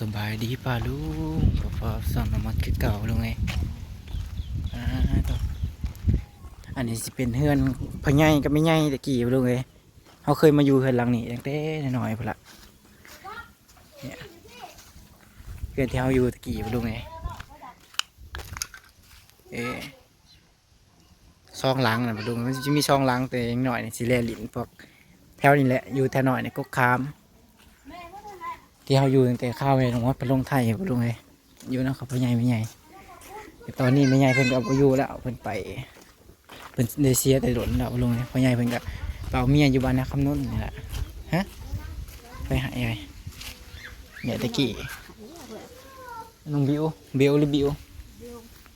สบายดีป่าลุงปอปอสอนน้ำมันคือเก่าลุงไงอ่าต่ออันนี้สิเป็นเฮือนพะไงกับไม่ไงตะกี้ลุงไงเขาเคยมาอยู่เฮือนหลังนี้ตั้งแต่น้อยพละเนี่ยเฮือนที่เขาอยู่ตะกี้ลุงไงเอ๊ซองหลังนะลุงมันจะมีซองหลังแต่ยังหน่อยนี่สิแลลินพวกแถวนี้แหละอยู่แถวหน่อยเนี่ก็คาม ที่เขาอยู่ตั้งแต่ข้าวเลยหลวงวัดไปลงไทยไปลงเลยอยู่นะครับพ่อใหญ่ไม่ใหญ่ตอนนี้ไม่ใหญ่เพิ่นก็เอาอยู่แล้วเพิ่นไปเพิ่นเดเซียแต่หล่นแล้วลงเลยพ่อใหญ่เพิ่นก็ไปเอาเมียอยู่บ้านนะคำนุ่นนี่แหละฮะไปหาไงเนี่ยตะกี้น้องบิวบิวหรือบิว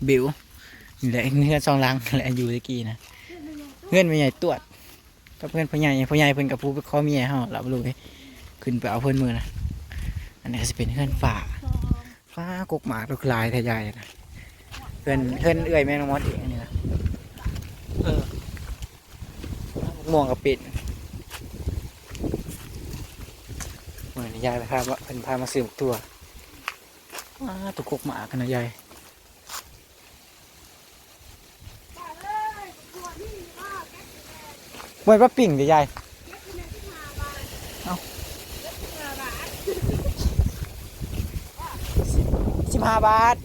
บิวนี่แหละเงื่อนซองลังแหละอยู่ตะกี้นะเงื่อนไม่ใหญ่ตรวจกับเพื่อนพ่อใหญ่พ่อใหญ่เพิ่นกับผู้ไปขอเมียเฮาเราไปลงเลยขึ้นไปเอาเพิ่นมือนะ อันนี้ก็จะเป็นเพื่อนฝ่าฟ้ากกหมากลูกลายทะยายนะเพื่อนเพื่อนเอื่อยแม่น้องมอสเองอันนี้นะเออม่วงกับปิดเหมือนยายไปพาว่าเป็นพามาซื้อหมกตัวว้าตัวกกหมากกันนะยายเหมือนป้าปิ่งเดี๋ยวยาย สิบห้าบาท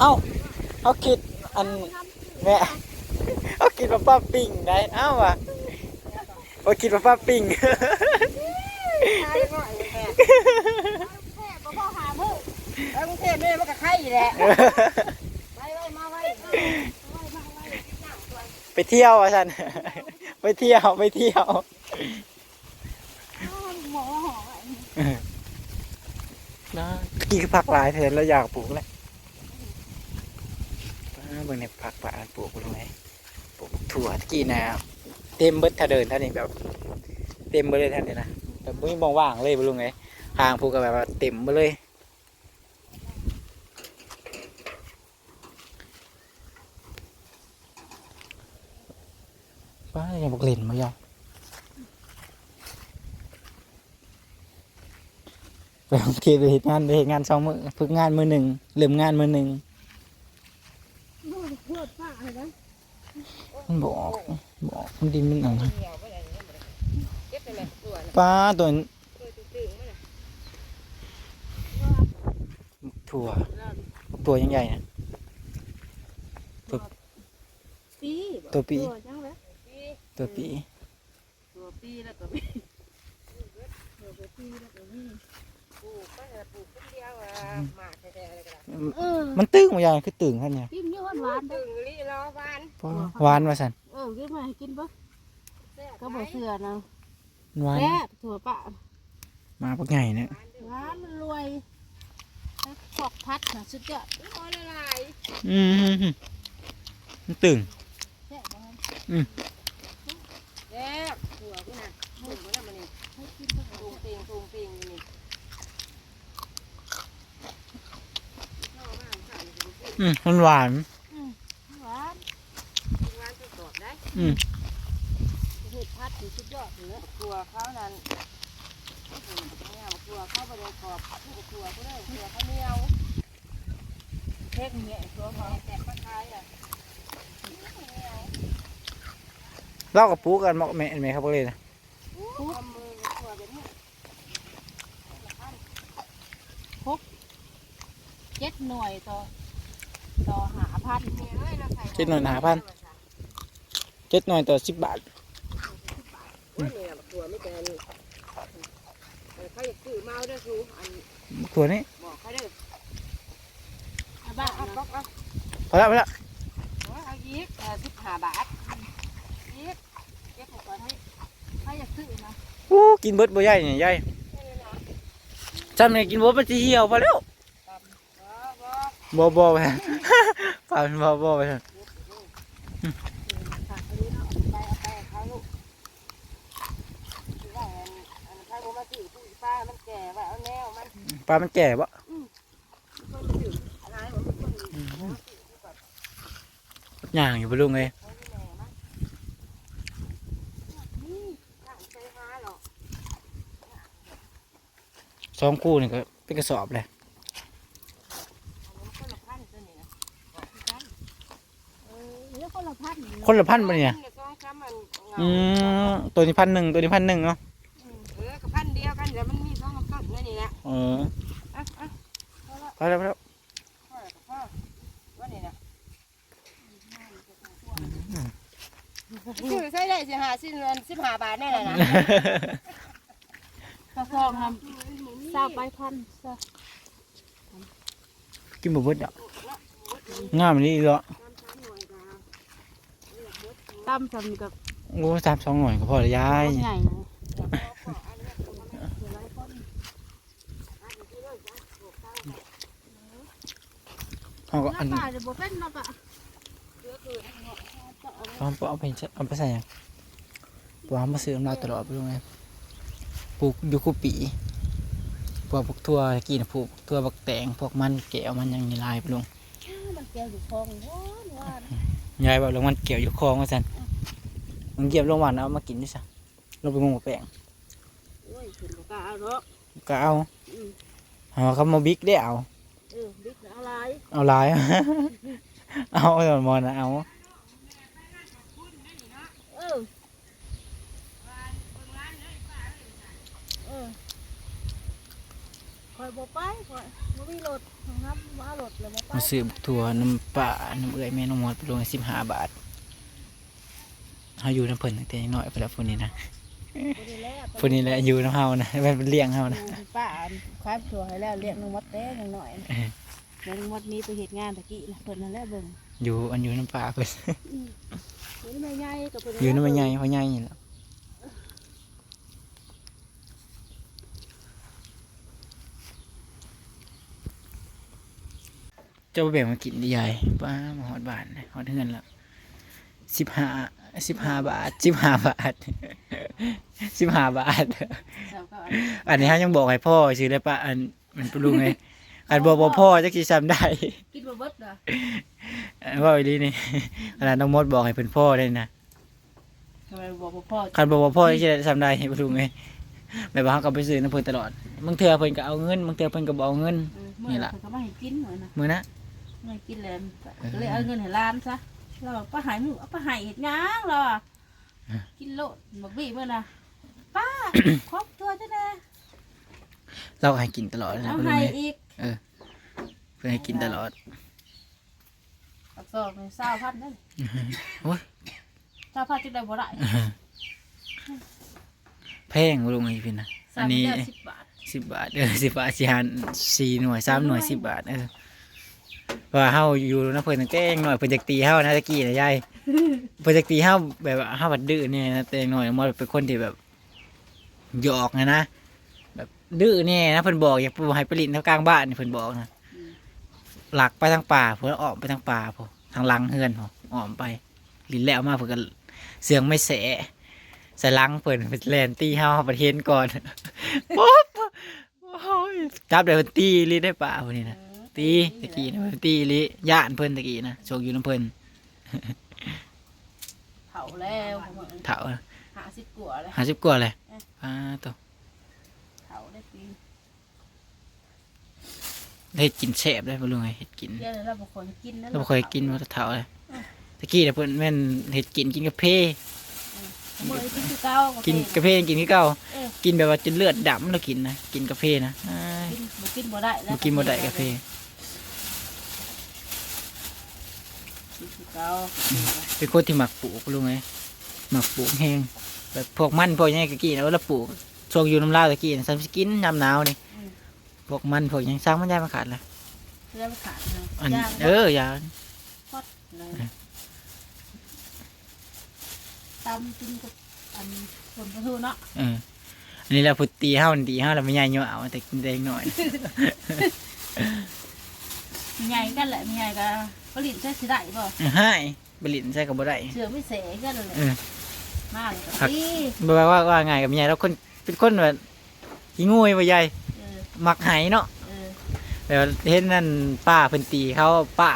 เอ้าเอาคิดอันแม่เอาคิดว่าป้าปิ่งได้เอ้าว่ะเอาคิดว่าป้าปิ่งกรุงเทพนี่มันก็ไข่แหละไปไว้มาไว้ไปเที่ยวอะฉันไปเที่ยวไปเที่ยว หมอหอ นะกี่ผักหลายเถอะแล้วอยากปลูกเลยป้าเบิ่งในผักป่าปลูกตรงไหนปลูกถั่วตะกี้นะเต็มเบิดถ้าเดินท่านี้แบบ เต็มไปเลยท่านนี้นะแบบไม่มองว่างเลยบ่ลุงไงทางผูกก็แบบเต็มไปเลยป้ายังบอกเล่นมายัง ไปโรงเรียนไปเห็นงานไปเห็นงานสองมือฝึกงานมือหนึ่งเริ่มงานมือหนึ่งพูดป้าเลยนะมันบอกบอกมันดินมันหนังเหี่ยวไปเลยเก็บไปเลยตัวน่ะป้าตัวนี้ตัวตึงๆมันน่ะถั่วตัวยังใหญ่นะปีตัวปีจังเลยปีตัวปีตัวปีแล้วก็มีตัวปีแล้วก็มีป ลูกก็จะปลูกคนเดียวอะหมากแท้ๆอะไรก็ได้เออมันตึงมาอย่างคือตึงท่านเนี่ยกินอยู่หวานๆตึงลิรอหวานป้าหวานมาสันเออกินมาให้กินปะก็บ่เสือนะหวานแซ่บถั่วปะมาปักใหญ่เนี่ยร้านมันรวยขอกพัดนะสุดยอดโอ้ละลายอืมมันตึงแซ่บบ่อืมแซ่บหัวกูน่ะหุ่นกูน่ะมันนี่ให้กินตุงติงตุงติงนี่ อืมมันหวานหวานหวานสดๆได้อืมเห็ดพัดอยู่สุดยอดเลยครัวเขานั้นเนี่ยครัวเขาบริกรอบผู้ครัวก็ได้ครัวเขาเหนียวเทคเนี่ยครัวเขาแตกปลาคายอะเล่ากับปูกันเหมาะแม่นไหมครับพวกเลยนะปุ๊บมือครัวแบบนี้เจ็ดหน่วยต่อ ต่อหาพันเจ็ดหน่อยหาพันเจ็ดหน่อยต่อสิบบาทเนี่ยครัวไม่เกินเขาอยากซื้อเมาด้วยครูอันตัวนี้บอกเขาเด้อเอาบ้าเอาป๊อกเอาพอแล้วพอแล้วเอายีกเออสิบห้าบาทยีกเก็บก่อนให้ให้อยากซื้อนะอู้กินเบิดบ่ใหญ่เนี่ยใหญ่จำเนี่ยกินเบิดมันจะเหี่ยวพอแล้วบ่บ่ไป ปลาเป็นบ่บ่ไปเถอะผักอันนี้เนาะไปเปลามันแก่ว่าเอาแนวมันปลามันแก่บ่คนซื้ออะย่างอยู่บ่ลุงเอ้ยเขาแม่มันนี่ข้างสองคู่นี่ก็เป็นกระสอบเลย คนละพันตัวนี้นะ เออแล้วคนละ พันคนละพันปะเนี่ย สองสามอันอืมตัวนี้พันหนึ่งตัวนี้พันหนึ่งเนาะเออกับพันเดียวกันเดี๋ยวมันมีสองต้นนั่นนี่แหละเอออะอะพอแล้วพอแล้วพ่อกับพ่อว่านี่นะคือใช้ได้สิหาสิเงินสิบห้าบาทแน่เลยนะกระฟองทำทราบไปพันซะกินบะเบิดอะงามนี่เหรอ ตั้มทำกับโอ้สามสองหน่อยก็พอละยายใหญ่นะเอาก็อันน้ำป่าจะบ่เป็นน้ำป่าเอาเอาเอาไปใส่เอาไปใส่หยังปวามมาซื้อน้ำลายตลอดไปลงไงปลูกอยูคุปีพวกพวกทั่วกินพวกทั่วบักแตงพวกมันแก้วมันยังมีลายไปลงมันแก้วอยู่คลองว้านว้าน ยายบอกลงมันเกี่ยวอยู่คลองว่าสันมันเก็บลงวันเอามากินด้วยซะลงไปงมกับแป้งโอ้ยขึ้นบ่กล้าเอาเนาะก็เอาอืมเอาคำมาบิ๊กได้เอา เออบิ๊กเอาลายเอาลาย เอาตอนมอนนะเอาเออเออคอยบ่ไปคอยบ่ มีรถนะครับว่ารถเลยบ่ไปมาซื้อบักถั่วน้ำปลาน้ำเอื้อยแม่น้องมอดไปลงสิบห้าบาทเขาอยู่น้ำเพิ่นตั้งแต่ยังน้อยไปแล้วพวกนี้นะบ่ได้แล้วพวกนี้แหละอยู่น้ำเฮานะมันเป็นเลี้ยงเฮานะป้าควายถั่วให้แล้วเลี้ยงนงมดแต้ยังหน่อยเออเลี้ยงนงมดนี้ไปเหตุงานตะกี้นะเพิ่นนั่นแหละเบิ่งอยู่อันอยู่น้ำปลาเพิ่น อยู่ในแม่ใหญ่กับเพิ่นอยู่น้ำมันใหญ่เพราะใหญ่นี่แหละ เจ้าแบ่งมากินดิยายป้ามาหอดบาทนะหอดเฮือนแล้วสิบห้าสิบห้าบาทสิบห้าบาทสิบห้าบาทเจ้าก็อันนี้ฮะยังบอกให้พ่อชื่อเลยปะอันมันปลุงไงอันบอกบอกพ่อจะกี่จำได้กินบ่เบิดเหรออันว่าอีหลีนี่ขนาดน้องมดบอกให้เป็นพ่อได้นะทำไมบอกบ่พ่อคันบอกว่าพ่อจะจำได้ให้ปลุงไงแบบว่าเขาก็ไปซื้อน้ำเพิ่นตลอดบางเทื่อเพิ่นก็เอาเงินบางเทื่อเพิ่นก็บ่เอาเงินมื้อละเพิ่นก็มาให้กินเหมือนน่ะ มื้อนะไม่กินแล้วก็เลยเอาเงินให้ร้านซะเราป้าหายหมูเอาป้าหายเฮ็ดหยังเราอะกินโลดบักบี้มื้อน่ะป้าครอบตัวจ้ะแน่เราก็ให้กินตลอดนะเอาปลุงให้ไงอีกเพิ่นให้กินตลอดปักซอกนี่20,000นั่นโอ้ย20,000จังได้บ่ได้แพงปลุงไงพี่นะอันนี้สามเดื10บาทสิบบาทเออสิบบาทสิหันสี่หน่วยสามหน่วยสิบบาทเออ เพราะว่าเฮาอยู่นะเพิ่นตั้งแต่ยังหน่อยเพิ่นจักตีเฮานะตะกี้นะยายเพิ่นจักตีเฮาแบบว่าเฮาบัดดื้อเนี่ยนะแต่ยังหน่อยมอดเป็นคนที่แบบหยอกนะนะแบบดื้อเนี่ยนะเพิ่นบอกอยากให้ไปลินแถวกลางบ้านนี่เพิ่นบอกนะหลักไปทางป่าเพิ่นออกไปทางป่าพอทางหลังเฮือนพอออกไปลินแล้วมาเพิ่นก็เสียงไม่แสะใส่หลังเพิ่นเพิ่นแลนตีเฮาเฮาประเทศก่อนปุ๊บโอ้ยจับได้เพิ่นตีลิได้ป่าพวกนี้นะ ตีตะกี้นะเพิ่นตีลิย่านเพิ่นตะกี้นะโชคอยู่น้ำเพิ่นเผาแล้วเถา50กว่าแล้วห้าสิบกว่าเลยอ่าตัวเผาได้ปีได้กินแซ่บได้บ่ลุงไงเฮ็ดกินเดี๋ยวเราบ่ค่อยกินนะเราบ่เคยกินว่าเถาเลยตะกี้น่ะเพิ่นแม่นเฮ็ดกินกินกาแฟมื้อกินคือเก่ากินกาแฟกินคือเก่าเออกินแบบว่าจนเลือดดำแล้วกินนะกินกาแฟนะอ้ายกินบ่กินบ่ได้แล้วบ่กินบ่ได้กาแฟ กินคือ เก่าเป็นคนที่มักปลูกลุงไงมักปลูกแห้งแบบพวกมันพวกหยังตะกี้นะว่าเราปลูกช่วงอยู่น้ำลาวตะกี้นะซ้ำสิกินยามหนาวนี่พวกมันพวกหยังสร้างมันยายมาขาดละเรื่องขาดนะอันย่างเออยาเลยตำกินกับอันผลประทูเนาะเอออันนี้แหละพุตีเฮาอันตีเฮาแล้วไม่ใหญ่เนาะเอาแต่กินแดงหน่อยมี ใหญ่กันแหละมีใหญ่ก็ผลิตใช้สิได้ป่ะให้บลินใส่กับบ่ได้เสือไม่เสกันเลยเออมากเลยครับดีบ่ว่าว่าว่าไงกับใหญ่แล้วคนเป็นคนแบบขี้งูยบ่ใหญ่เออมักไหเนาะเออแบบว่าเห็นนั่นป้าเพิ่นตีเขาป้า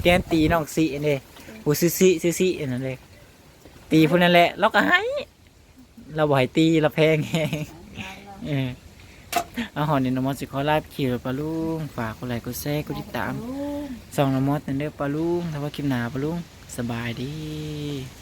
เตียนตีน้องสิอันนี้ผู้ซื้อสิซื้อสิอันนั้นเลยตีพุ่นนั่นแหละเราก็ให้เราบ่ให้ตีเราแพงแฮง เออ เอาหอนนี่น้องมอสสิขอลาไปขี่รถปลาลุงฝากกดไลค์กดแชร์กดติดตามลูกส่องน้องมอสนั่นเด้อปลาลุงถ้าว่าคลิปหน้าปลาลุงสบายดีส